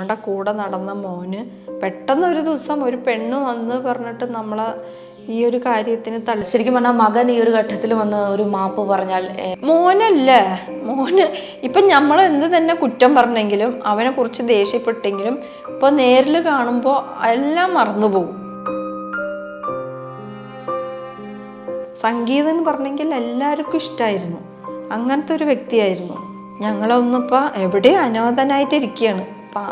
നമ്മുടെ കൂടെ നടന്ന മോന് പെട്ടെന്ന് ഒരു ദിവസം ഒരു പെണ്ണ് വന്ന് പറഞ്ഞിട്ട് നമ്മളെ ഈ ഒരു കാര്യത്തിന് തള്ളി. ശരിക്കും പറഞ്ഞാൽ മകൻ ഈ ഒരു ഘട്ടത്തിൽ വന്ന് ഒരു മാപ്പ് പറഞ്ഞാൽ മോനല്ലേ? മോന് ഇപ്പം നമ്മൾ എന്ത് തന്നെ കുറ്റം പറഞ്ഞെങ്കിലും അവനെ കുറിച്ച് ദേഷ്യപ്പെട്ടെങ്കിലും ഇപ്പോൾ നേരിൽ കാണുമ്പോൾ എല്ലാം മറന്നുപോകും സംഗീതം എന്ന് പറഞ്ഞെങ്കിൽ എല്ലാവർക്കും ഇഷ്ടമായിരുന്നു അങ്ങനത്തെ ഒരു വ്യക്തിയായിരുന്നു. ഞങ്ങളൊന്നിപ്പോൾ എവിടെയും അനോദനായിട്ടിരിക്കുകയാണ് അപ്പം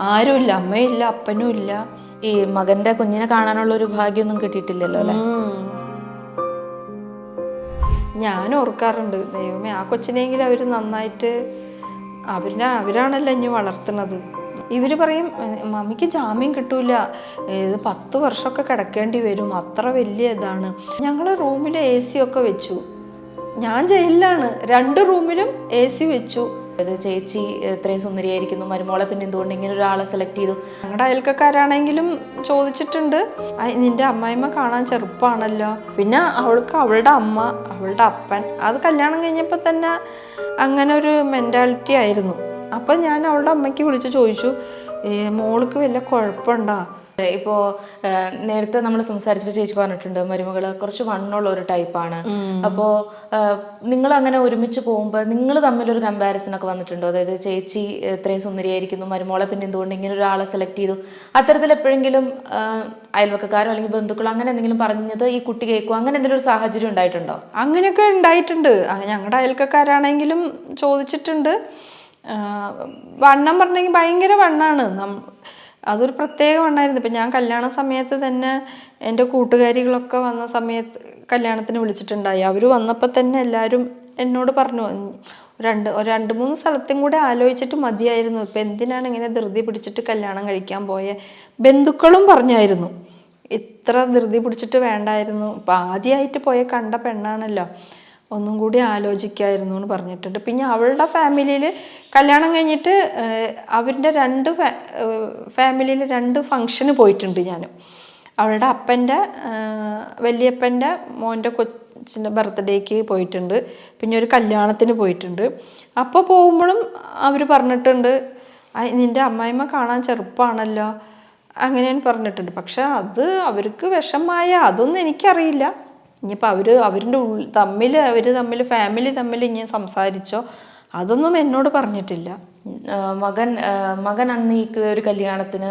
ആരുമില്ല അമ്മയില്ല അപ്പനും ഇല്ല. ഈ മകന്റെ കുഞ്ഞിനെ കാണാനുള്ള ഒരു ഭാഗ്യമൊന്നും കിട്ടിയിട്ടില്ലല്ലോ അല്ലെ? ഞാൻ ഓർക്കാറുണ്ട് ദൈവമേ ആ കൊച്ചിനെങ്കിലും അവർ നന്നായിട്ട് അവരിനെ അവരാണല്ലോ ഇനി വളർത്തുന്നത്. ഇവർ പറയും മമ്മിക്ക് ജാമ്യം കിട്ടൂല ഇത് പത്ത് വർഷമൊക്കെ കിടക്കേണ്ടി വരും അത്ര വലിയ ഇതാണ്. ഞങ്ങൾ റൂമിൽ എ സി ഒക്കെ വെച്ചു. ഞാൻ ജയിലിലാണ് രണ്ട് റൂമിലും എ സി വെച്ചു. ഇത് ചേച്ചി ഇത്രയും സുന്ദരിയായിരിക്കുന്നു മരുമോളെ പിന്നെ എന്തുകൊണ്ട് ഇങ്ങനെ ഒരാളെ സെലക്ട് ചെയ്തു? ഞങ്ങളുടെ അയൽക്കാരാണെങ്കിലും ചോദിച്ചിട്ടുണ്ട്. "ഐ, നിന്റെ അമ്മായിമ്മ കാണാൻ ചെറുപ്പമാണല്ലോ പിന്നെ അവൾക്ക് അവളുടെ അമ്മ അവളുടെ അപ്പൻ. അത് കല്യാണം കഴിഞ്ഞപ്പോൾ തന്നെ അങ്ങനെ ഒരു മെന്റാലിറ്റി ആയിരുന്നു. അപ്പം ഞാൻ അവളുടെ അമ്മയ്ക്ക് വിളിച്ച് ചോദിച്ചു മോൾക്ക് വല്ല കുഴപ്പമുണ്ടോ? ഇപ്പോ നേരത്തെ നമ്മൾ സംസാരിച്ചപ്പോൾ ചേച്ചി പറഞ്ഞിട്ടുണ്ട് മരുമകൾ കുറച്ച് വണ്ണുള്ള ഒരു ടൈപ്പാണ്. അപ്പോ നിങ്ങൾ അങ്ങനെ ഒരുമിച്ച് പോകുമ്പോൾ നിങ്ങൾ തമ്മിലൊരു കമ്പാരിസൺ ഒക്കെ വന്നിട്ടുണ്ടോ? അതായത് ചേച്ചി ഇത്രയും സുന്ദരിയായിരിക്കുന്നു മരുമോളെ പിന്നെ എന്തുകൊണ്ട് ഇങ്ങനെ ഒരാളെ സെലക്ട് ചെയ്തു? അത്തരത്തിൽ എപ്പോഴെങ്കിലും അയൽവക്കക്കാരോ അല്ലെങ്കിൽ ബന്ധുക്കളോ അങ്ങനെ എന്തെങ്കിലും പറഞ്ഞത് ഈ കുട്ടി കേൾക്കും അങ്ങനെ എന്തെങ്കിലും ഒരു സാഹചര്യം ഉണ്ടായിട്ടുണ്ടോ? അങ്ങനെയൊക്കെ ഉണ്ടായിട്ടുണ്ട്. ഞങ്ങളുടെ അയൽക്കാരാണെങ്കിലും ചോദിച്ചിട്ടുണ്ട്. വണ്ണം പറഞ്ഞെങ്കിൽ ഭയങ്കര വണ്ണാണ്. അതൊരു പ്രത്യേക വണ്ണമായിരുന്നു ഇപ്പം ഞാൻ കല്യാണ സമയത്ത് തന്നെ എന്റെ കൂട്ടുകാരികളൊക്കെ വന്ന സമയത്ത് കല്യാണത്തിന് വിളിച്ചിട്ടുണ്ടായി. അവർ വന്നപ്പോൾ തന്നെ എല്ലാവരും എന്നോട് പറഞ്ഞു രണ്ട് രണ്ട് മൂന്ന് സ്ഥലത്തും കൂടെ ആലോചിച്ചിട്ട് മതിയായിരുന്നു. ഇപ്പം എന്തിനാണ് ഇങ്ങനെ ധൃതി പിടിച്ചിട്ട് കല്യാണം കഴിക്കാൻ പോയ? ബന്ധുക്കളും പറഞ്ഞായിരുന്നു. ഇത്ര ധൃതി പിടിച്ചിട്ട് വേണ്ടായിരുന്നു. ഇപ്പം ആദ്യമായിട്ട് പോയ കണ്ട പെണ്ണാണല്ലോ. ഒന്നും കൂടി ആലോചിക്കായിരുന്നു എന്ന് പറഞ്ഞിട്ടുണ്ട്. പിന്നെ അവളുടെ ഫാമിലിയിൽ കല്യാണം കഴിഞ്ഞിട്ട് അവരുടെ രണ്ട് ഫാമിലിയിൽ രണ്ട് ഫങ്ഷന് പോയിട്ടുണ്ട് ഞാൻ. അവളുടെ അപ്പന്റെ വലിയപ്പന്റെ മോന്റെ കൊച്ചിന്റെ ബർത്ത്ഡേക്ക് പോയിട്ടുണ്ട്. പിന്നെ ഒരു കല്യാണത്തിന് പോയിട്ടുണ്ട്. അപ്പോൾ പോകുമ്പോഴും അവർ പറഞ്ഞിട്ടുണ്ട് "ഐ, നിന്റെ അമ്മായിമ്മ കാണാൻ ചെറുപ്പമാണല്ലോ അങ്ങനെയാണ് പറഞ്ഞിട്ടുണ്ട്. പക്ഷെ അത് അവർക്ക് വിഷമായ അതൊന്നും എനിക്കറിയില്ല. ഇനിയിപ്പോൾ അവർ അവരുടെ ഉള്ളിൽ തമ്മിൽ അവർ തമ്മിൽ ഫാമിലി തമ്മിൽ ഇനി സംസാരിച്ചോ അതൊന്നും എന്നോട് പറഞ്ഞിട്ടില്ല. മകൻ മകൻ അന്ന് ഈ ഒരു കല്യാണത്തിന്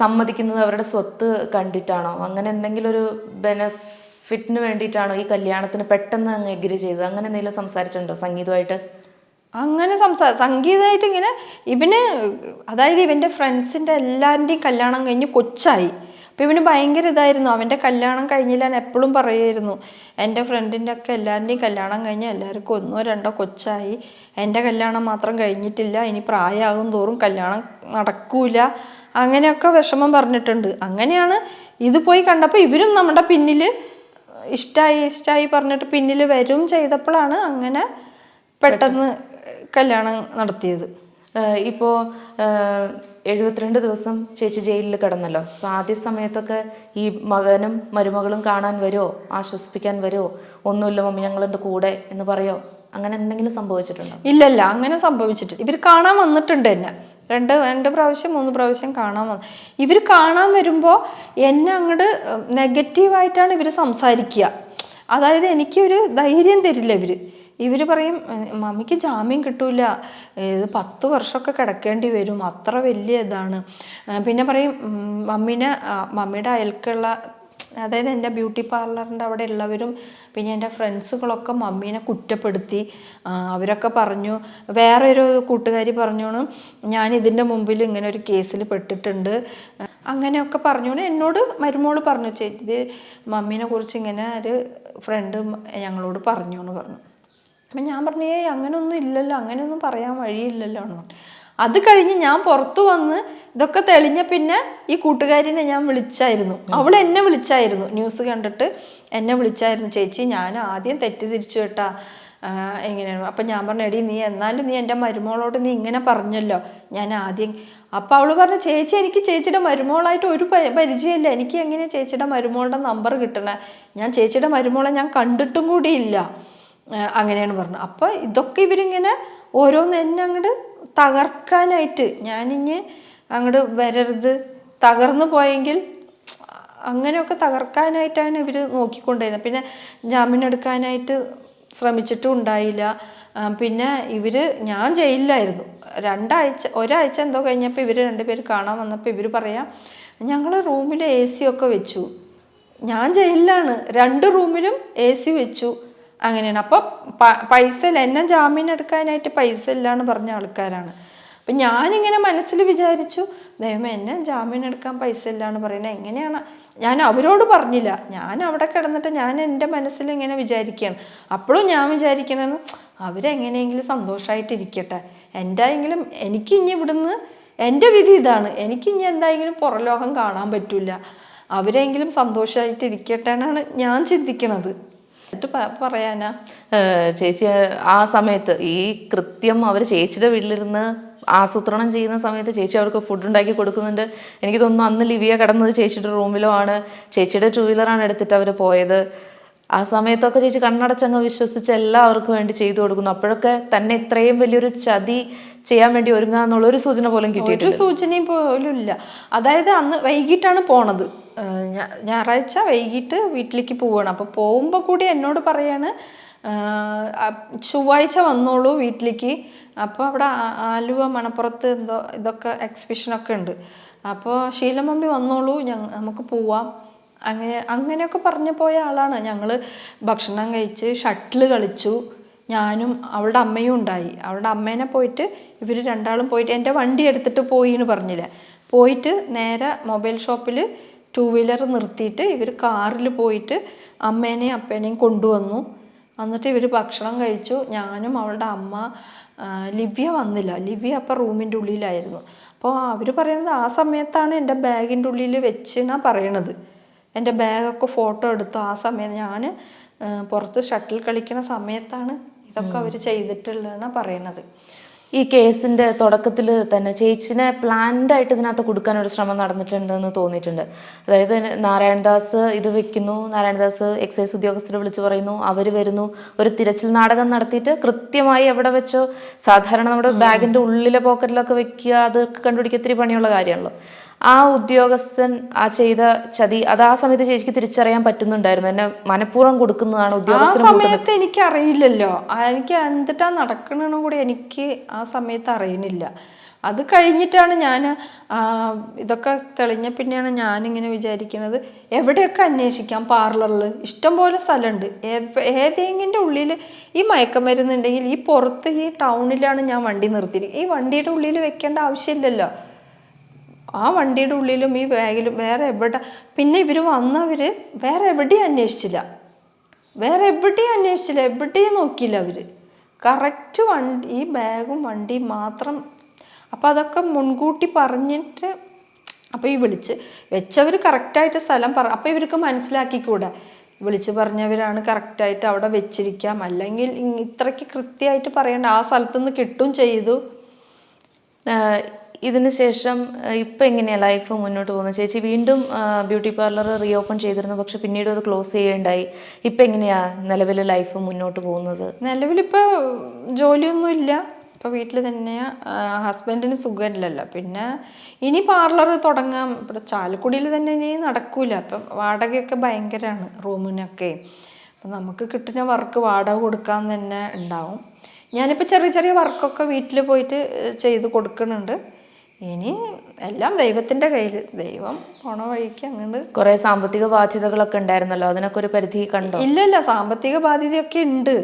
സമ്മതിക്കുന്നത് അവരുടെ സ്വത്ത് കണ്ടിട്ടാണോ? അങ്ങനെ എന്തെങ്കിലും ഒരു ബെനഫിറ്റിന് വേണ്ടിയിട്ടാണോ ഈ കല്യാണത്തിന് പെട്ടെന്ന് അങ്ങ് എഗ്രി ചെയ്തത്? അങ്ങനെ എന്തെങ്കിലും സംസാരിച്ചിട്ടുണ്ടോ സംഗീതമായിട്ട്? അങ്ങനെ സംസാ സംഗീതമായിട്ട് ഇങ്ങനെ ഇവന് അതായത് ഇവന്റെ ഫ്രണ്ട്സിന്റെ എല്ലാവരുടെയും കല്യാണം കഴിഞ്ഞ് കൊച്ചായി. അപ്പോൾ ഇവന് ഭയങ്കര ഇതായിരുന്നു. അവന്റെ കല്യാണം കഴിഞ്ഞില്ലാന്ന് എപ്പോഴും പറയുമായിരുന്നു. എന്റെ ഫ്രണ്ടിന്റെ ഒക്കെ എല്ലാവരുടെയും കല്യാണം കഴിഞ്ഞ് എല്ലാവർക്കും ഒന്നോ രണ്ടോ കൊച്ചായി. എന്റെ കല്യാണം മാത്രം കഴിഞ്ഞിട്ടില്ല. ഇനി പ്രായമാകും തോറും കല്യാണം നടക്കൂല. അങ്ങനെയൊക്കെ വിഷമം പറഞ്ഞിട്ടുണ്ട്. അങ്ങനെയാണ് ഇത് പോയി കണ്ടപ്പോൾ ഇവരും നമ്മുടെ പിന്നിൽ ഇഷ്ടമായി ഇഷ്ടമായി പറഞ്ഞിട്ട് പിന്നിൽ വരും ചെയ്തപ്പോഴാണ് അങ്ങനെ പെട്ടെന്ന് കല്യാണം നടത്തിയത്. ആഹ് ഇപ്പോ ആഹ് എഴുപത്തിരണ്ട് ദിവസം ചേച്ചി ജയിലിൽ കിടന്നല്ലോ. അപ്പോൾ ആദ്യ സമയത്തൊക്കെ ഈ മകനും മരുമകളും കാണാൻ വരുമോ ആശ്വസിപ്പിക്കാൻ വരുമോ ഒന്നുമില്ല മമ്മി ഞങ്ങളുടെ കൂടെ എന്ന് പറയോ? അങ്ങനെ എന്തെങ്കിലും സംഭവിച്ചിട്ടുണ്ടോ? ഇല്ലല്ല അങ്ങനെ സംഭവിച്ചിട്ടില്ല ഇവർ കാണാൻ വന്നിട്ടുണ്ട് എന്നെ. രണ്ട് രണ്ട് പ്രാവശ്യം മൂന്ന് പ്രാവശ്യം കാണാൻ വന്നു. ഇവർ കാണാൻ വരുമ്പോൾ എന്നെ അങ്ങോട്ട് നെഗറ്റീവായിട്ടാണ് ഇവർ സംസാരിക്കുക അതായത് എനിക്കൊരു ധൈര്യം തരില്ല ഇവർ ഇവർ പറയും "ഏഹ് മമ്മിക്ക് ജാമ്യം കിട്ടൂല. ഇത് പത്ത് വർഷമൊക്കെ കിടക്കേണ്ടി വരും. അത്ര വലിയ ഇതാണ്. പിന്നെ പറയും "ഉം, മമ്മീനെ മമ്മിയുടെ അയൽക്കുള്ള അതായത് എന്റെ ബ്യൂട്ടി പാർലറിന്റെ അവിടെ ഉള്ളവരും പിന്നെ എന്റെ ഫ്രണ്ട്സുകളൊക്കെ മമ്മീനെ കുറ്റപ്പെടുത്തി. അവരൊക്കെ പറഞ്ഞു. വേറെ ഒരു കൂട്ടുകാരി പറഞ്ഞോണം ഞാൻ ഇതിന്റെ മുമ്പിൽ ഇങ്ങനെ ഒരു കേസിൽ പെട്ടിട്ടുണ്ട്. അങ്ങനെയൊക്കെ പറഞ്ഞോണ്. എന്നോട് മരുമോൾ പറഞ്ഞു ചേച്ചി ഇത് മമ്മീനെ കുറിച്ച് ഇങ്ങനെ ഒരു ഫ്രണ്ട് ഞങ്ങളോട് പറഞ്ഞു എന്ന് പറഞ്ഞു. അപ്പം ഞാൻ പറഞ്ഞു ഏയ് അങ്ങനെയൊന്നും ഇല്ലല്ലോ അങ്ങനെയൊന്നും പറയാൻ വഴിയില്ലല്ലോ എന്ന് പറഞ്ഞു. അത് കഴിഞ്ഞ് ഞാൻ പുറത്തു വന്ന് ഇതൊക്കെ തെളിഞ്ഞ പിന്നെ ഈ കൂട്ടുകാരിനെ ഞാൻ വിളിച്ചായിരുന്നു. അവൾ എന്നെ വിളിച്ചായിരുന്നു. ന്യൂസ് കണ്ടിട്ട് എന്നെ വിളിച്ചായിരുന്നു. ചേച്ചി ഞാൻ ആദ്യം തെറ്റിദ്ധരിച്ചു കേട്ടാ. എങ്ങനെയാണ്? അപ്പം ഞാൻ പറഞ്ഞു എടി നീ എന്നാലും നീ എന്റെ മരുമോളോട് നീ ഇങ്ങനെ പറഞ്ഞല്ലോ. ഞാൻ ആദ്യം അപ്പം അവൾ പറഞ്ഞു ചേച്ചി എനിക്ക് ചേച്ചിയുടെ മരുമോളായിട്ട് ഒരു പരിചയമില്ല. എനിക്ക് എങ്ങനെയാണ് ചേച്ചിയുടെ മരുമോളുടെ നമ്പർ കിട്ടണേ? ഞാൻ ചേച്ചിയുടെ മരുമോളെ ഞാൻ കണ്ടിട്ടും കൂടിയില്ല. അങ്ങനെയാണ് പറഞ്ഞത്. അപ്പോൾ ഇതൊക്കെ ഇവരിങ്ങനെ ഓരോന്ന് എന്നെ അങ്ങോട്ട് തകർക്കാനായിട്ട് ഞാനിഞ്ഞ് അങ്ങോട്ട് വരരുത് തകർന്നു പോയെങ്കിൽ അങ്ങനെയൊക്കെ തകർക്കാനായിട്ടാണ് ഇവർ നോക്കിക്കൊണ്ടിരുന്നത്. പിന്നെ ജാമ്യം എടുക്കാനായിട്ട് ശ്രമിച്ചിട്ടും ഉണ്ടായില്ല. പിന്നെ ഇവർ ഞാൻ ജയിലിലായിരുന്നു. രണ്ടാഴ്ച ഒരാഴ്ച എന്തോ കഴിഞ്ഞപ്പോൾ ഇവർ രണ്ടുപേർ കാണാൻ വന്നപ്പോൾ ഇവർ പറയാം ഞങ്ങൾ റൂമിൽ എ സി ഒക്കെ വെച്ചു. ഞാൻ ജയിലിലാണ്. രണ്ട് റൂമിലും എ സി വെച്ചു. അങ്ങനെയാണ്. അപ്പോൾ പൈസ ഇല്ല. എന്നെ ജാമ്യം എടുക്കാനായിട്ട് പൈസ ഇല്ല എന്ന് പറഞ്ഞ ആൾക്കാരാണ്. അപ്പം ഞാനിങ്ങനെ മനസ്സിൽ വിചാരിച്ചു ദൈവം എന്നെ ജാമ്യം എടുക്കാൻ പൈസ ഇല്ല എന്ന് പറയുന്നത് എങ്ങനെയാണ്? ഞാൻ അവരോട് പറഞ്ഞില്ല. ഞാൻ അവിടെ കിടന്നിട്ട് ഞാൻ എന്റെ മനസ്സിൽ ഇങ്ങനെ വിചാരിക്കുകയാണ്. അപ്പോഴും ഞാൻ വിചാരിക്കണമെന്ന് അവരെങ്ങനെയെങ്കിലും സന്തോഷമായിട്ടിരിക്കട്ടെ എന്റെ എങ്കിലും എനിക്ക് ഇനി ഇവിടുന്ന് എന്റെ വിധി ഇതാണ്. എനിക്ക് ഇനി എന്തായെങ്കിലും പുറലോകം കാണാൻ പറ്റില്ല അവരെങ്കിലും സന്തോഷമായിട്ടിരിക്കട്ടെ എന്നാണ് ഞാൻ ചിന്തിക്കണത്. എന്നിട്ട് പറയാനാ? ചേച്ചി ആ സമയത്ത് ഈ കൃത്യം അവർ ചേച്ചിയുടെ വീട്ടിലിരുന്ന് ആസൂത്രണം ചെയ്യുന്ന സമയത്ത് ചേച്ചി അവർക്ക് ഫുഡ് ഉണ്ടാക്കി കൊടുക്കുന്നുണ്ട്. എനിക്ക് തോന്നുന്നു അന്ന് ലിവിയ കിടന്നത് ചേച്ചിയുടെ റൂമിലോ ആണ്. ചേച്ചിയുടെ ടൂ വീലറാണ് എടുത്തിട്ട് അവർ പോയത്. ആ സമയത്തൊക്കെ ചേച്ചി കണ്ണടച്ചങ്ങ് വിശ്വസിച്ച് എല്ലാവർക്കും വേണ്ടി ചെയ്തു കൊടുക്കുന്നു. അപ്പോഴൊക്കെ തന്നെ ഇത്രയും വലിയൊരു ചതി ചെയ്യാൻ വേണ്ടി ഒരുങ്ങുക എന്നുള്ളൊരു സൂചന പോലും കിട്ടിയിട്ടില്ല. ഒരു സൂചനയും പോലും ഇല്ല. അതായത് അന്ന് വൈകിട്ടാണ് പോണത്. ഞായറാഴ്ച വൈകിട്ട് വീട്ടിലേക്ക് പോവാണ്. അപ്പോൾ പോകുമ്പോൾ കൂടി എന്നോട് പറയാണ് ചൊവ്വാഴ്ച വന്നോളൂ വീട്ടിലേക്ക്. അപ്പോൾ അവിടെ ആലുവ മണപ്പുറത്ത് എന്തോ ഇതൊക്കെ എക്സിബിഷനൊക്കെ ഉണ്ട്. അപ്പോൾ ശീലമമ്മി വന്നോളൂ ഞങ്ങ നമുക്ക് പോവാം. അങ്ങനെ അങ്ങനെയൊക്കെ പറഞ്ഞു പോയ ആളാണ്. ഞങ്ങൾ ഭക്ഷണം കഴിച്ച് ഷട്ടിൽ കളിച്ചു. ഞാനും അവളുടെ അമ്മയും ഉണ്ടായി. അവളുടെ അമ്മേനെ പോയിട്ട് ഇവർ രണ്ടാളും പോയിട്ട് എന്റെ വണ്ടി എടുത്തിട്ട് പോയി എന്ന് പറഞ്ഞില്ല? പോയിട്ട് നേരെ മൊബൈൽ ഷോപ്പിൽ ടൂ വീലർ നിർത്തിയിട്ട് ഇവർ കാറിൽ പോയിട്ട് അമ്മേനെയും അപ്പേനെയും കൊണ്ടുവന്നു. എന്നിട്ട് ഇവർ ഭക്ഷണം കഴിച്ചു. ഞാനും അവളുടെ അമ്മ ലിവ്യ വന്നില്ല. ലിവ്യ അപ്പം റൂമിന്റെ ഉള്ളിലായിരുന്നു. അപ്പോൾ അവർ പറയുന്നത് ആ സമയത്താണ് എന്റെ ബാഗിന്റെ ഉള്ളിൽ വെച്ചെന്നാണ് പറയണത്. എന്റെ ബാഗൊക്കെ ഫോട്ടോ എടുത്തു ആ സമയം ഞാൻ പുറത്ത് ഷട്ടിൽ കളിക്കുന്ന സമയത്താണ് ഇതൊക്കെ അവർ ചെയ്തിട്ടുള്ളതാണ് പറയുന്നത്. ഈ കേസിന്റെ തുടക്കത്തിൽ തന്നെ ചേച്ചിനെ പ്ലാൻഡ് ആയിട്ട് ഇതിനകത്ത് കൊടുക്കാൻ ഒരു ശ്രമം നടന്നിട്ടുണ്ടെന്ന് തോന്നിയിട്ടുണ്ട്. അതായത് നാരായണദാസ് ഇത് വെക്കുന്നു നാരായണദാസ് എക്സൈസ് ഉദ്യോഗസ്ഥരെ വിളിച്ചു പറയുന്നു അവർ വരുന്നു ഒരു തിരച്ചിൽ നാടകം നടത്തിയിട്ട് കൃത്യമായി എവിടെ വെച്ചോ സാധാരണ നമ്മുടെ ബാഗിന്റെ ഉള്ളിലെ പോക്കറ്റിലൊക്കെ വെക്കുക അത് കണ്ടുപിടിക്കുക ഇത്തിരി പണിയുള്ള കാര്യമാണല്ലോ. ആ ഉദ്യോഗസ്ഥൻ ആ ചെയ്ത ചതി അത് ആ സമയത്ത് ചേച്ചിക്ക് തിരിച്ചറിയാൻ പറ്റുന്നുണ്ടായിരുന്നു. എന്നെ മനഃപൂർവം കൊടുക്കുന്നതാണ് ആ ഉദ്യോഗസ്ഥന് സമയത്ത് എനിക്ക് അറിയില്ലല്ലോ എനിക്ക് എന്തിട്ടാ നടക്കണെന്ന് കൂടി എനിക്ക് ആ സമയത്ത് അറിയുന്നില്ല അത് കഴിഞ്ഞിട്ടാണ് ഞാൻ ഇതൊക്കെ തെളിഞ്ഞ പിന്നെയാണ് ഞാനിങ്ങനെ വിചാരിക്കുന്നത് എവിടെയൊക്കെ അന്വേഷിക്കാം? പാർലറിൽ ഇഷ്ടംപോലെ സ്ഥലമുണ്ട്. ഏതെങ്കിലും ഉള്ളിൽ ഈ മയക്കമരുന്നുണ്ടെങ്കിൽ ഈ പുറത്ത് ഈ ടൗണിലാണ് ഞാൻ വണ്ടി നിർത്തിയിരിക്കുന്നത്. ഈ വണ്ടിയുടെ ഉള്ളിൽ വെക്കേണ്ട ആവശ്യമില്ലല്ലോ. ആ വണ്ടിയുടെ ഉള്ളിലും ഈ ബാഗിലും വേറെ എവിടെ പിന്നെ ഇവർ വന്നവർ വേറെ എവിടെയും അന്വേഷിച്ചില്ല. വേറെ എവിടെയും അന്വേഷിച്ചില്ല. എവിടെയും നോക്കിയില്ല അവർ കറക്റ്റ് വണ്ടി ഈ ബാഗും വണ്ടിയും മാത്രം. അപ്പം അതൊക്കെ മുൻകൂട്ടി പറഞ്ഞിട്ട് അപ്പോൾ ഈ വിളിച്ച് വെച്ചവർ കറക്റ്റായിട്ട് സ്ഥലം പറ അപ്പോൾ ഇവർക്ക് മനസ്സിലാക്കിക്കൂടെ? വിളിച്ച് പറഞ്ഞവരാണ് കറക്റ്റായിട്ട് അവിടെ വെച്ചിരിക്കാം. അല്ലെങ്കിൽ ഇത്രയ്ക്ക് കൃത്യമായിട്ട് പറയേണ്ട. ആ സ്ഥലത്തുനിന്ന് കിട്ടും ചെയ്തു. ഇതിന് ശേഷം ഇപ്പം എങ്ങനെയാണ് എങ്ങനെയാ ലൈഫ് മുന്നോട്ട് പോകുന്നത്? ചേച്ചി വീണ്ടും ബ്യൂട്ടി പാർലർ റീ ഓപ്പൺ ചെയ്തിരുന്നു പക്ഷെ പിന്നീട് അത് ക്ലോസ് ചെയ്യേണ്ടായി. ഇപ്പം എങ്ങനെയാ നിലവിൽ ലൈഫ് മുന്നോട്ട് പോകുന്നത്? നിലവിലിപ്പോൾ ജോലിയൊന്നും ഇല്ല. ഇപ്പോൾ വീട്ടിൽ തന്നെ ഹസ്ബൻഡിന് സുഖമില്ലല്ലോ. പിന്നെ ഇനി പാർലർ തുടങ്ങാം. ഇവിടെ ചാലക്കുടിയിൽ തന്നെ ഇനി നടക്കൂല. അപ്പം വാടകയൊക്കെ ഭയങ്കരമാണ് റൂമിനൊക്കെ. അപ്പം നമുക്ക് കിട്ടുന്ന വർക്ക് വാടക കൊടുക്കാൻ തന്നെ ഉണ്ടാവും. ഞാനിപ്പോൾ ചെറിയ ചെറിയ വർക്കൊക്കെ വീട്ടിൽ പോയിട്ട് ചെയ്ത് കൊടുക്കുന്നുണ്ട്. ഇനി എല്ലാം ദൈവത്തിന്റെ കയ്യിൽ. ദൈവം പോണ വഴിക്ക് അങ്ങോട്ട് കുറെ സാമ്പത്തിക ബാധ്യതകളൊക്കെ ഉണ്ടായിരുന്നല്ലോ? അതിനൊക്കെ ഒരു പരിധി കണ്ടോ? ഇല്ല ഇല്ല സാമ്പത്തിക ബാധ്യതയൊക്കെ ഉണ്ട്.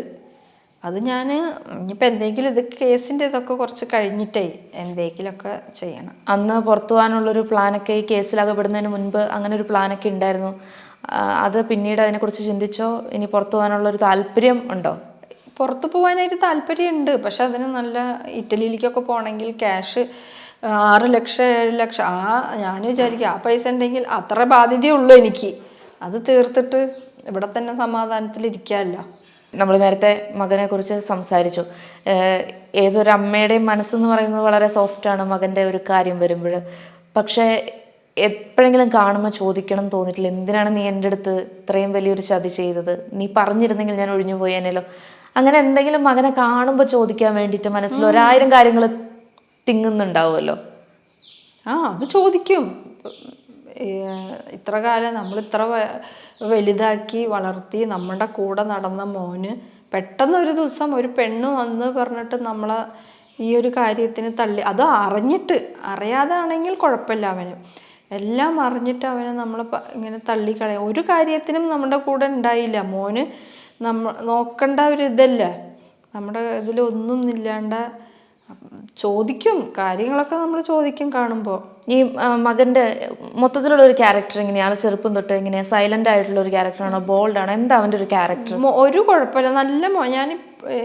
അത് ഞാൻ ഇനിയിപ്പോൾ എന്തെങ്കിലും ഇത് കേസിന്റെ ഇതൊക്കെ കുറച്ച് കഴിഞ്ഞിട്ടേ എന്തെങ്കിലുമൊക്കെ ചെയ്യണം. അന്ന് പുറത്തു പോകാനുള്ളൊരു പ്ലാനൊക്കെ ഈ കേസിലകപ്പെടുന്നതിന് മുൻപ് അങ്ങനെ ഒരു പ്ലാനൊക്കെ ഉണ്ടായിരുന്നു. അത് പിന്നീട് അതിനെക്കുറിച്ച് ചിന്തിച്ചോ? ഇനി പുറത്തു പോകാനുള്ളൊരു താല്പര്യം ഉണ്ടോ? പുറത്ത് പോകാനായിട്ട് താല്പര്യമുണ്ട്. പക്ഷെ അതിന് നല്ല ഇറ്റലിയിലേക്കൊക്കെ പോകണമെങ്കിൽ ക്യാഷ് ആറ് ലക്ഷം ഏഴ് ലക്ഷം. ആ ഞാൻ വിചാരിക്കും ആ പൈസ ഉണ്ടെങ്കിൽ അത്ര ബാധ്യതയുള്ളൂ എനിക്ക്. അത് തീർത്തിട്ട് ഇവിടെ തന്നെ സമാധാനത്തിലിരിക്കാമല്ലോ. നമ്മൾ നേരത്തെ മകനെ കുറിച്ച് സംസാരിച്ചു. ഏതൊരു അമ്മയുടെയും മനസ്സെന്ന് പറയുന്നത് വളരെ സോഫ്റ്റ് ആണ് മകന്റെ ഒരു കാര്യം വരുമ്പോൾ. പക്ഷേ എപ്പോഴെങ്കിലും കാണുമ്പോൾ ചോദിക്കണം തോന്നിയിട്ടില്ല. എന്തിനാണ് നീ എന്റെ അടുത്ത് ഇത്രയും വലിയൊരു ചതി ചെയ്തത്? നീ പറഞ്ഞിരുന്നെങ്കിൽ ഞാൻ ഒഴിഞ്ഞു പോയേനല്ലോ അങ്ങനെ എന്തെങ്കിലും മകനെ കാണുമ്പോൾ ചോദിക്കാൻ വേണ്ടിയിട്ട് മനസ്സിൽ ഒരായിരം കാര്യങ്ങൾ തിങ്ങുന്നുണ്ടാവുമല്ലോ? ആ അത് ചോദിക്കും. ഇത്ര കാലം നമ്മൾ ഇത്ര വലുതാക്കി വളർത്തി നമ്മുടെ കൂടെ നടന്ന മോന് പെട്ടെന്ന് ഒരു ദിവസം ഒരു പെണ്ണ് വന്ന് പറഞ്ഞിട്ട് നമ്മളെ ഈ ഒരു കാര്യത്തിന് തള്ളി അത് അറിഞ്ഞിട്ട് അറിയാതാണെങ്കിൽ കുഴപ്പമില്ല അവന്. എല്ലാം അറിഞ്ഞിട്ട് അവനെ നമ്മൾ ഇങ്ങനെ തള്ളിക്കളയാം. ഒരു കാര്യത്തിനും നമ്മുടെ കൂടെ ഉണ്ടായില്ല. മോന് നമ്മ നോക്കേണ്ട ഒരു ഇതല്ല? നമ്മുടെ ഇതിലൊന്നും ഇല്ലാണ്ട് ചോദിക്കും കാര്യങ്ങളൊക്കെ നമ്മൾ ചോദിക്കും കാണുമ്പോൾ ഈ മകന്റെ മൊത്തത്തിലുള്ള ഒരു ക്യാരക്ടർ എങ്ങനെയാണ്? ചെറുപ്പം തൊട്ട് എങ്ങനെയാ? സൈലന്റ് ആയിട്ടുള്ള ഒരു ക്യാരക്ടറാണോ ബോൾഡ് ആണോ? എന്താ അവന്റെ ഒരു ക്യാരക്ടർ ഒരു കുഴപ്പമില്ല. നല്ല മോ ഞാൻ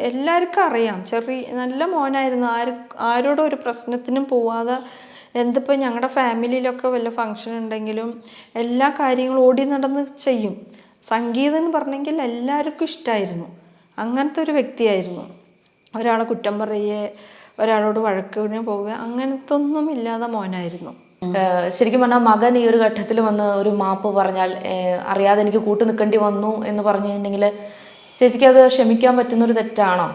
എല്ലാവർക്കും അറിയാം. ചെറിയ നല്ല മോനായിരുന്നു. ആര് ആരോടും ഒരു പ്രശ്നത്തിനും പോവാതെ എന്തിപ്പോൾ ഞങ്ങളുടെ ഫാമിലിയിലൊക്കെ വല്ല ഫങ്ഷൻ ഉണ്ടെങ്കിലും എല്ലാ കാര്യങ്ങളും ഓടി നടന്ന് ചെയ്യും. സംഗീതം എന്ന് പറഞ്ഞെങ്കിൽ എല്ലാവർക്കും ഇഷ്ടമായിരുന്നു അങ്ങനത്തെ ഒരു വ്യക്തിയായിരുന്നു. ഒരാളെ കുറ്റം പറയുകയെ ഒരാളോട് വഴക്കിന് പോവുക. അങ്ങനത്തെ ഒന്നും ഇല്ലാതെ മോനായിരുന്നു. ശരിക്കും പറഞ്ഞാൽ മകൻ ഈ ഒരു ഘട്ടത്തിൽ വന്ന് ഒരു മാപ്പ് പറഞ്ഞാൽ അറിയാതെ എനിക്ക് കൂട്ടു നിൽക്കേണ്ടി വന്നു എന്ന് പറഞ്ഞിട്ടുണ്ടെങ്കിൽ ചേച്ചിക്ക് അത് ക്ഷമിക്കാൻ പറ്റുന്ന ഒരു തെറ്റാണോ?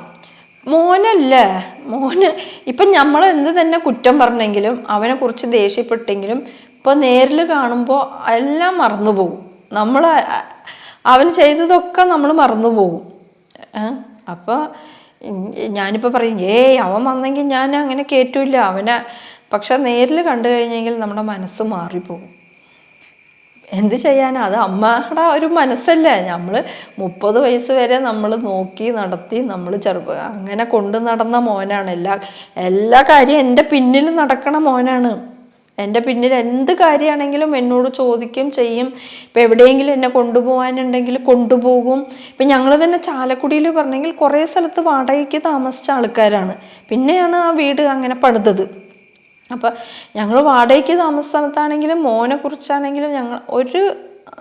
മോനല്ലേ. മോന് ഇപ്പം നമ്മൾ എന്ത് തന്നെ കുറ്റം പറഞ്ഞെങ്കിലും അവനെ കുറിച്ച് ദേഷ്യപ്പെട്ടെങ്കിലും ഇപ്പോൾ നേരിൽ കാണുമ്പോൾ എല്ലാം മറന്നു പോകും. നമ്മൾ അവൻ ചെയ്തതൊക്കെ നമ്മൾ മറന്നു പോകും. അപ്പോൾ ഞാനിപ്പോൾ പറയും ഏയ് അവൻ വന്നെങ്കിൽ ഞാൻ അങ്ങനെ കയറ്റൂല അവനെ പക്ഷെ നേരിൽ കണ്ടു കഴിഞ്ഞെങ്കിൽ നമ്മുടെ മനസ്സ് മാറിപ്പോകും. എന്ത് ചെയ്യാനാ അത് അമ്മയുടെ ഒരു മനസ്സല്ലേ. നമ്മൾ മുപ്പത് വയസ്സ് വരെ നമ്മൾ നോക്കി നടത്തി നമ്മൾ ചെറുപ്പ അങ്ങനെ കൊണ്ടു നടന്ന മോനാണ്. എല്ലാ എല്ലാ കാര്യവും എന്റെ പിന്നിൽ നടക്കണ മോനാണ്. എന്റെ പിന്നിൽ എന്ത് കാര്യമാണെങ്കിലും എന്നോട് ചോദിക്കും ചെയ്യും. ഇപ്പം എവിടെയെങ്കിലും എന്നെ കൊണ്ടുപോകാനുണ്ടെങ്കിൽ കൊണ്ടുപോകും. ഇപ്പം ഞങ്ങൾ തന്നെ ചാലക്കുടിയിൽ പറഞ്ഞെങ്കിൽ കുറേ സ്ഥലത്ത് വാടകയ്ക്ക് താമസിച്ച ആൾക്കാരാണ്. പിന്നെയാണ് ആ വീട് അങ്ങനെ പണിതത്. അപ്പം ഞങ്ങൾ വാടകയ്ക്ക് താമസ സ്ഥലത്താണെങ്കിലും മോനെ കുറിച്ചാണെങ്കിലും ഞങ്ങൾ ഒരു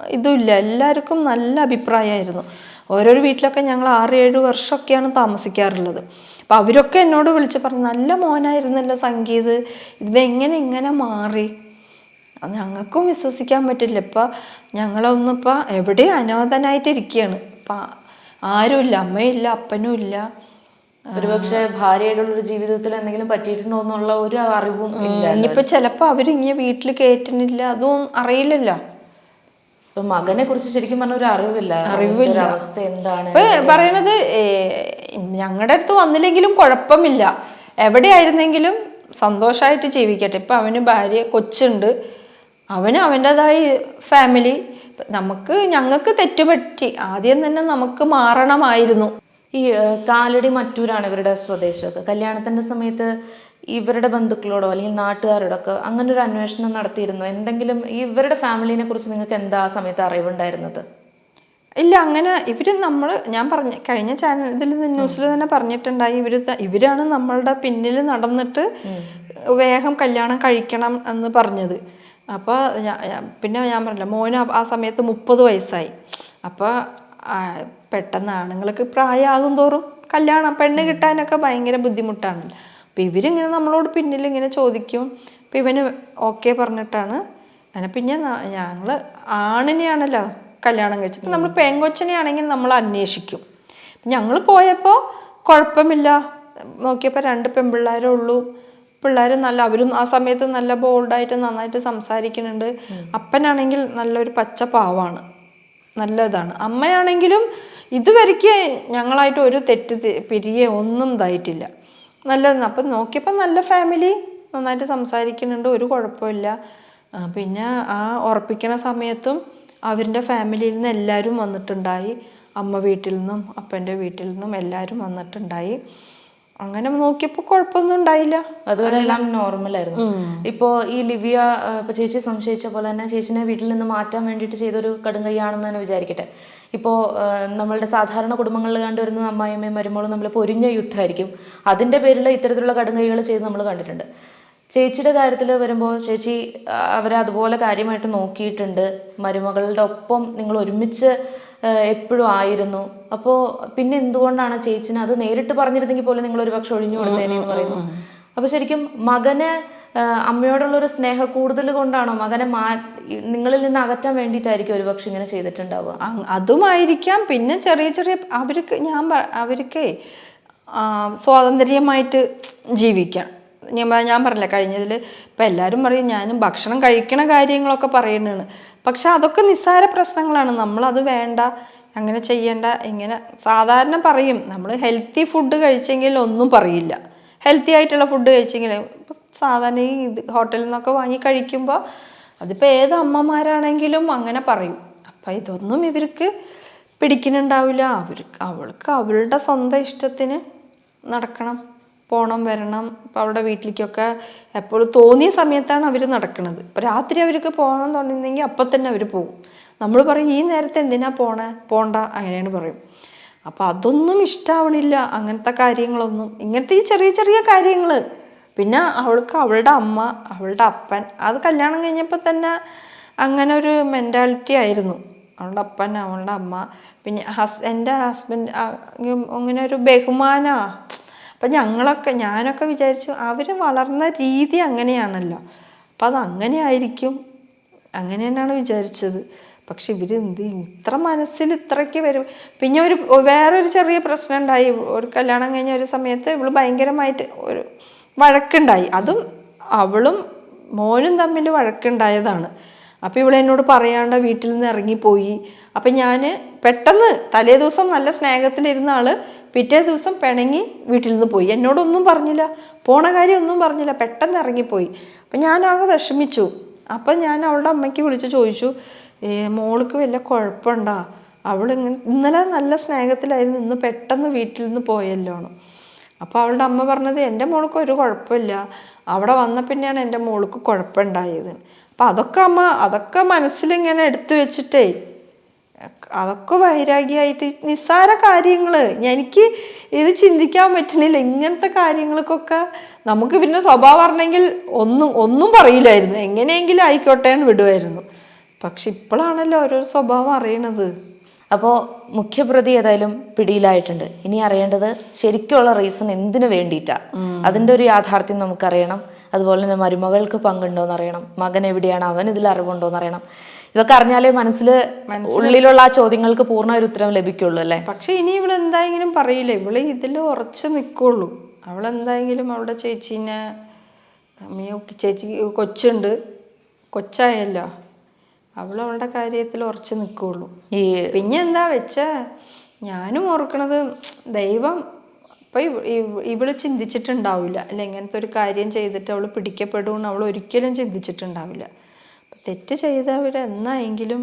ഇതുമില്ല എല്ലാവർക്കും നല്ല അഭിപ്രായമായിരുന്നു. ഓരോരോ വീട്ടിലൊക്കെ ഞങ്ങൾ ആറ് ഏഴ് വർഷമൊക്കെയാണ് താമസിക്കാറുള്ളത്. അപ്പം അവരൊക്കെ എന്നോട് വിളിച്ച് പറഞ്ഞു നല്ല മോനായിരുന്നല്ലോ സംഗീത് ഇതെങ്ങനെ ഇങ്ങനെ മാറി? അത് ഞങ്ങൾക്കും വിശ്വസിക്കാൻ പറ്റില്ല. ഇപ്പോൾ ഞങ്ങളൊന്നിപ്പോൾ എവിടെ അനാഥനായിട്ട് ഇരിക്കുകയാണ് ഇപ്പം ആരുമില്ല അമ്മയില്ല അപ്പനും ഇല്ല. ഒരുപക്ഷെ ഭാര്യയുടെ ഒരു ജീവിതത്തിൽ എന്തെങ്കിലും പറ്റിയിട്ടുണ്ടോ എന്നുള്ള ഒരു അറിവും ഇല്ല. ഇനിയിപ്പോൾ ചിലപ്പോൾ അവരിങ്ങനെ വീട്ടിൽ കയറ്റുന്നില്ല അതും അറിയില്ലല്ലോ. മകനെ കുറിച്ച് ശരിക്കും പറഞ്ഞ ഒരു അറിവില്ല. അറിവില്ല. അവസ്ഥ എന്താണ് പറയണത് ഞങ്ങളുടെ അടുത്ത് വന്നില്ലെങ്കിലും കുഴപ്പമില്ല. എവിടെയായിരുന്നെങ്കിലും സന്തോഷമായിട്ട് ജീവിക്കട്ടെ. ഇപ്പൊ അവന് ഭാര്യ കൊച്ചുണ്ട്. അവന് അവന്റെതായ ഫാമിലി നമുക്ക് ഞങ്ങൾക്ക് തെറ്റുപറ്റി ആദ്യം തന്നെ നമുക്ക് മാറണമായിരുന്നു. ഈ കാലടി മറ്റൂരാണ് ഇവരുടെ സ്വദേശമൊക്കെ. കല്യാണത്തിന്റെ സമയത്ത് ഇവരുടെ ബന്ധുക്കളോടോ അല്ലെങ്കിൽ നാട്ടുകാരോടൊക്കെ അങ്ങനെ ഒരു അന്വേഷണം നടത്തിയിരുന്നോ? എന്തെങ്കിലും ഇവരുടെ ഫാമിലിനെ കുറിച്ച് നിങ്ങൾക്ക് എന്താ ആ സമയത്ത് അറിവുണ്ടായിരുന്നത്? ഇല്ല അങ്ങനെ ഇവർ നമ്മൾ ഞാൻ പറഞ്ഞ കഴിഞ്ഞ ചാനലിൽ ഇതിൽ ന്യൂസിൽ തന്നെ പറഞ്ഞിട്ടുണ്ടായി ഇവർ ഇവരാണ് നമ്മളുടെ പിന്നിൽ നടന്നിട്ട് വേഗം കല്യാണം കഴിക്കണം എന്ന് പറഞ്ഞത്. അപ്പോൾ പിന്നെ ഞാൻ പറഞ്ഞില്ല മോന് ആ- ആ സമയത്ത് മുപ്പത് വയസ്സായി. അപ്പോൾ പെട്ടെന്ന് ആണുങ്ങൾക്ക് പ്രായമാകും തോറും കല്യാണം പെണ്ണ് കിട്ടാനൊക്കെ ഭയങ്കര ബുദ്ധിമുട്ടാണല്ലോ അപ്പം ഇവരിങ്ങനെ നമ്മളോട് പിന്നിൽ ഇങ്ങനെ ചോദിക്കും. അപ്പം ഇവന് ഓക്കെ പറഞ്ഞിട്ടാണ്. അങ്ങനെ പിന്നെ ഞങ്ങൾ ആണിനെയാണല്ലോ കല്യാണം കഴിച്ചത്. നമ്മൾ പെങ്കൊച്ചനെയാണെങ്കിൽ നമ്മൾ അന്വേഷിക്കും. ഞങ്ങൾ പോയപ്പോൾ കുഴപ്പമില്ല. നോക്കിയപ്പോൾ രണ്ട് പെൺപിള്ളേരേ ഉള്ളൂ. പിള്ളേർ നല്ല അവരും ആ സമയത്ത് നല്ല ബോൾഡായിട്ട് നന്നായിട്ട് സംസാരിക്കുന്നുണ്ട്. അപ്പനാണെങ്കിൽ നല്ലൊരു പച്ച പാവാണ്. നല്ല ഇതാണ് അമ്മയാണെങ്കിലും ഇതുവരെയ്ക്ക് ഞങ്ങളായിട്ട് ഒരു തെറ്റ് പിരിയെ ഒന്നും ഇതായിട്ടില്ല. നല്ലതാണ് അപ്പം നോക്കിയപ്പോൾ നല്ല ഫാമിലി നന്നായിട്ട് സംസാരിക്കുന്നുണ്ട്. ഒരു കുഴപ്പമില്ല. പിന്നെ ആ ഉറപ്പിക്കണ സമയത്തും അവരുടെ ഫാമിലിയിൽ നിന്ന് എല്ലാവരും വന്നിട്ടുണ്ടായി. അമ്മ വീട്ടിൽ നിന്നും അപ്പന്റെ വീട്ടിൽ നിന്നും എല്ലാവരും വന്നിട്ടുണ്ടായി. അങ്ങനെ നോക്കിയപ്പോൾ കുഴപ്പമൊന്നും ഉണ്ടായില്ല. അതുവരെ എല്ലാം നോർമൽ ആയിരുന്നു ഇപ്പോ ഈ ലിവിയ ചേച്ചി സംശയിച്ച പോലെ തന്നെ ചേച്ചിനെ വീട്ടിൽ നിന്ന് മാറ്റാൻ വേണ്ടിയിട്ട് ചെയ്തൊരു കടുങ്കൈയാണെന്ന് തന്നെ വിചാരിക്കട്ടെ. ഇപ്പോ നമ്മളുടെ സാധാരണ കുടുംബങ്ങളിൽ കണ്ടുവരുന്ന അമ്മായിയമ്മയും മരുമോളും നമ്മൾ പൊരിഞ്ഞ യുദ്ധമായിരിക്കും. അതിന്റെ പേരിൽ ഇത്തരത്തിലുള്ള കടുങ്കൈകൾ ചെയ്ത് നമ്മൾ കണ്ടിട്ടുണ്ട്. ചേച്ചിയുടെ കാര്യത്തിൽ വരുമ്പോൾ ചേച്ചി അവരെ അതുപോലെ കാര്യമായിട്ട് നോക്കിയിട്ടുണ്ട്. മരുമകളുടെ ഒപ്പം നിങ്ങൾ ഒരുമിച്ച് എപ്പോഴും ആയിരുന്നു. അപ്പോ പിന്നെ എന്തുകൊണ്ടാണ് ചേച്ചിനെ അത് നേരിട്ട് പറഞ്ഞിരുന്നെങ്കിൽ പോലും നിങ്ങൾ ഒരു പക്ഷെ ഒഴിഞ്ഞു കൊടുത്തേനെ എന്ന് പറയുന്നു. അപ്പൊ ശരിക്കും മകന് അമ്മയോടുള്ള ഒരു സ്നേഹ കൂടുതൽ കൊണ്ടാണോ മകനെ മാ നിങ്ങളിൽ നിന്ന് അകറ്റാൻ വേണ്ടിയിട്ടായിരിക്കും ഒരു പക്ഷെ ഇങ്ങനെ ചെയ്തിട്ടുണ്ടാവുക? അതുമായിരിക്കാം. പിന്നെ ചെറിയ ചെറിയ അവർക്ക് ഞാൻ അവർക്ക് സ്വാതന്ത്ര്യമായിട്ട് ജീവിക്കാം. ഞാൻ ഞാൻ പറഞ്ഞില്ല കഴിഞ്ഞതിൽ ഇപ്പം എല്ലാവരും പറയും ഞാനും ഭക്ഷണം കഴിക്കണ കാര്യങ്ങളൊക്കെ പറയുന്നതാണ്. പക്ഷെ അതൊക്കെ നിസ്സാര പ്രശ്നങ്ങളാണ്. നമ്മളത് വേണ്ട അങ്ങനെ ചെയ്യേണ്ട ഇങ്ങനെ സാധാരണ പറയും. നമ്മൾ ഹെൽത്തി ഫുഡ് കഴിച്ചെങ്കിൽ ഒന്നും പറയില്ല. ഹെൽത്തി ആയിട്ടുള്ള ഫുഡ് കഴിച്ചെങ്കിൽ സാധാരണ ഈ ഇത് ഹോട്ടലിൽ നിന്നൊക്കെ വാങ്ങി കഴിക്കുമ്പോൾ അതിപ്പോൾ ഏത് അമ്മമാരാണെങ്കിലും അങ്ങനെ പറയും. അപ്പം ഇതൊന്നും ഇവർക്ക് പിടിക്കുന്നുണ്ടാവില്ല. അവർ അവൾക്ക് അവളുടെ സ്വന്തം ഇഷ്ടത്തിന് നടക്കണം. പോണം വരണം. ഇപ്പം അവിടെ വീട്ടിലേക്കൊക്കെ എപ്പോഴും തോന്നിയ സമയത്താണ് അവർ നടക്കുന്നത് ഇപ്പം രാത്രി അവർക്ക് പോകണം തോന്നുന്നെങ്കിൽ അപ്പം തന്നെ അവർ പോകും. നമ്മൾ പറയും ഈ നേരത്തെ എന്തിനാ പോണേ? പോണ്ട അങ്ങനെയാണ് പറയും. അപ്പം അതൊന്നും ഇഷ്ടാവണില്ല അങ്ങനത്തെ കാര്യങ്ങളൊന്നും. ഇങ്ങനത്തെ ഈ ചെറിയ ചെറിയ കാര്യങ്ങൾ പിന്നെ അവൾക്ക് അവളുടെ അമ്മ അവളുടെ അപ്പൻ അത് കല്യാണം കഴിഞ്ഞപ്പോൾ തന്നെ അങ്ങനെ ഒരു മെന്റാലിറ്റി ആയിരുന്നു. അവളുടെ അപ്പൻ അവളുടെ അമ്മ. പിന്നെ ഹസ് എന്റെ ഹസ്ബൻഡ് അങ്ങനെ ഒരു ബഹുമാനാ. അപ്പം ഞങ്ങളൊക്കെ ഞാനൊക്കെ വിചാരിച്ചു അവർ വളർന്ന രീതി അങ്ങനെയാണല്ലോ. അപ്പം അത് അങ്ങനെ ആയിരിക്കും അങ്ങനെ തന്നെയാണ് വിചാരിച്ചത്. പക്ഷെ ഇവർ എന്ത് ഇത്ര മനസ്സിൽ ഇത്രയ്ക്ക് വരും. പിന്നെ ഒരു വേറൊരു ചെറിയ പ്രശ്നം ഉണ്ടായി ഒരു കല്യാണം കഴിഞ്ഞ ഒരു സമയത്ത് ഇവൾ ഭയങ്കരമായിട്ട് ഒരു വഴക്കുണ്ടായി. അതും അവളും മോനും തമ്മിൽ വഴക്കുണ്ടായതാണ്. അപ്പോൾ ഇവളെന്നോട് പറയാണ്ട് വീട്ടിൽ നിന്ന് ഇറങ്ങിപ്പോയി. അപ്പം ഞാൻ പെട്ടെന്ന് തലേ ദിവസം നല്ല സ്നേഹത്തിലിരുന്ന ആൾ പിറ്റേ ദിവസം പിണങ്ങി വീട്ടിൽ നിന്ന് പോയി. എന്നോടൊന്നും പറഞ്ഞില്ല. പോണ കാര്യം ഒന്നും പറഞ്ഞില്ല. പെട്ടെന്ന് ഇറങ്ങിപ്പോയി. അപ്പം ആകെ വിഷമിച്ചു. അപ്പം ഞാൻ അവളുടെ അമ്മയ്ക്ക് വിളിച്ച് ചോദിച്ചു "ഏ, മോൾക്ക് വല്ല കുഴപ്പമുണ്ടോ? അവൾ ഇങ്ങനെ ഇന്നലെ നല്ല സ്നേഹത്തിലായിരുന്നു. ഇന്ന് പെട്ടെന്ന് വീട്ടിൽ നിന്ന് പോയല്ലോ അപ്പോൾ അവളുടെ അമ്മ പറഞ്ഞത് എന്റെ മോൾക്ക് ഒരു കുഴപ്പമില്ല. അവിടെ വന്ന പിന്നെയാണ് എന്റെ മോൾക്ക് കുഴപ്പമുണ്ടായത്. അപ്പം അതൊക്കെ അമ്മ അതൊക്കെ മനസ്സിലിങ്ങനെ എടുത്തു വെച്ചിട്ടേ അതൊക്കെ വൈരാഗ്യമായിട്ട് നിസ്സാര കാര്യങ്ങൾ എനിക്ക് ഇത് ചിന്തിക്കാൻ പറ്റണില്ല. ഇങ്ങനത്തെ കാര്യങ്ങൾക്കൊക്കെ നമുക്ക് പിന്നെ സ്വഭാവം പറഞ്ഞെങ്കിൽ ഒന്നും ഒന്നും പറയില്ലായിരുന്നു. എങ്ങനെയെങ്കിലും ആയിക്കോട്ടെ എന്ന് വിടുമായിരുന്നു പക്ഷെ ഇപ്പോഴാണല്ലോ ഓരോ സ്വഭാവം അറിയണത്. അപ്പോൾ മുഖ്യപ്രതി ഏതായാലും പിടിയിലായിട്ടുണ്ട്. ഇനി അറിയേണ്ടത് ശരിക്കുള്ള റീസൺ എന്തിനു വേണ്ടിയിട്ടാണ് അതിന്റെ ഒരു യാഥാർത്ഥ്യം നമുക്കറിയണം. അതുപോലെ തന്നെ മരുമകൾക്ക് പങ്കുണ്ടോ അറിയണം. മകൻ എവിടെയാണ്? അവൻ ഇതിൽ അറിവുണ്ടോ അറിയണം. ഇതൊക്കെ അറിഞ്ഞാലേ മനസ്സിൽ ഉള്ളിലുള്ള ആ ചോദ്യങ്ങൾക്ക് പൂർണ ഒരു ഉത്തരം ലഭിക്കുള്ളൂ അല്ലേ? പക്ഷെ ഇനി ഇവൾ എന്തായെങ്കിലും പറയില്ല? ഇവൾ ഇതിൽ ഉറച്ചു നിൽക്കുള്ളൂ അവളെന്തായെങ്കിലും അവളുടെ ചേച്ചീനെ അമ്മയോ ചേച്ചി കൊച്ചുണ്ട്. കൊച്ചായല്ലോ. അവൾ അവളുടെ കാര്യത്തിൽ ഉറച്ച് നിൽക്കുള്ളൂ ഈ പിന്നെ എന്താ വെച്ച ഞാനും ഓർക്കണത് ദൈവം ഇപ്പം ഇവ- ഇവ- ഇവൾ ചിന്തിച്ചിട്ടുണ്ടാവില്ല. അല്ല ഇങ്ങനത്തെ ഒരു കാര്യം ചെയ്തിട്ട് അവൾ പിടിക്കപ്പെടുമെന്ന് അവൾ ഒരിക്കലും ചിന്തിച്ചിട്ടുണ്ടാവില്ല. തെറ്റ് ചെയ്തവർ എന്നായെങ്കിലും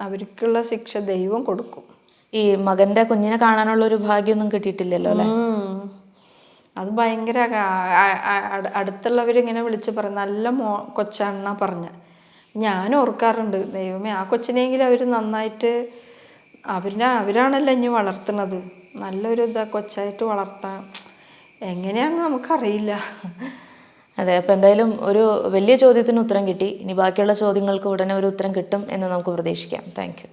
അവർക്കുള്ള ശിക്ഷ ദൈവം കൊടുക്കും. ഈ മകന്റെ കുഞ്ഞിനെ കാണാനുള്ള ഒരു ഭാഗ്യമൊന്നും കിട്ടിയിട്ടില്ലല്ലോ അല്ലെ. അത് ഭയങ്കര അടുത്തുള്ളവരിങ്ങനെ വിളിച്ച് പറയും നല്ല മോ കൊച്ചാണെന്നാ പറഞ്ഞ. ഞാൻ ഓർക്കാറുണ്ട് ദൈവമേ ആ കൊച്ചിനെങ്കിലും അവർ നന്നായിട്ട് അവരിനെ അവരാണല്ലോ ഇനി വളർത്തുന്നത്. നല്ലൊരു ഇതാ കൊച്ചായിട്ട് വളർത്താൻ. എങ്ങനെയാണെന്ന് നമുക്കറിയില്ല. അതെ അപ്പൊ എന്തായാലും ഒരു വലിയ ചോദ്യത്തിന് ഉത്തരം കിട്ടി. ഇനി ബാക്കിയുള്ള ചോദ്യങ്ങൾക്ക് ഉടനെ ഒരു ഉത്തരം കിട്ടും എന്ന് നമുക്ക് പ്രതീക്ഷിക്കാം. Thank you